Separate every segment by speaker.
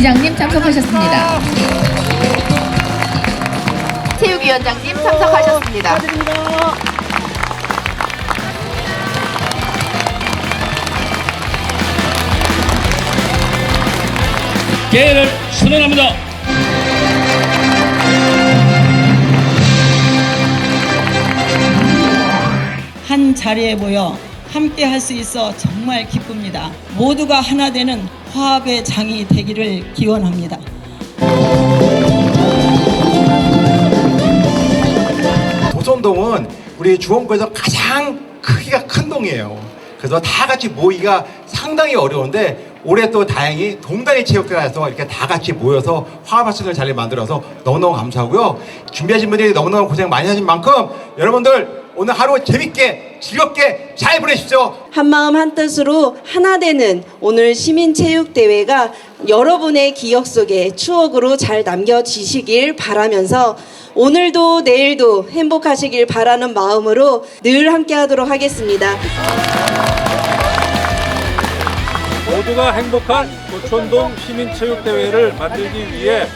Speaker 1: 위원장님 참석하셨습니다.
Speaker 2: 체육위원장님 참석하셨습니다.
Speaker 3: 개회를 선언합니다.
Speaker 4: 한 자리에 모여 함께 할 수 있어 정말 기쁩니다. 모두가 하나 되는 화합의 장이 되기를 기원합니다.
Speaker 5: 도선동은 우리 주원구에서 가장 크기가 큰 동이에요. 그래서 다 같이 모이기가 상당히 어려운데 올해 또 다행히 동단위 체육대회에서 이렇게 다 같이 모여서 화합할 수 있는 자리를 만들어서 너무너무 감사하고요. 준비하신 분들이 너무너무 고생 많이 하신 만큼 여러분들 오늘 하루 재밌게 즐겁게 잘 보내십시오.
Speaker 6: 한마음 한뜻으로 하나 되는 오늘 시민체육대회가 여러분의 기억 속에 추억으로 잘 남겨지시길 바라면서 오늘도 내일도 행복하시길 바라는 마음으로 늘 함께 하도록 하겠습니다.
Speaker 7: 모두가 행복한 도촌동 시민체육대회를 만들기 위해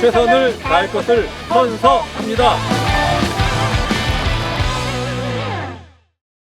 Speaker 7: 최선을 다할 것을 선서합니다.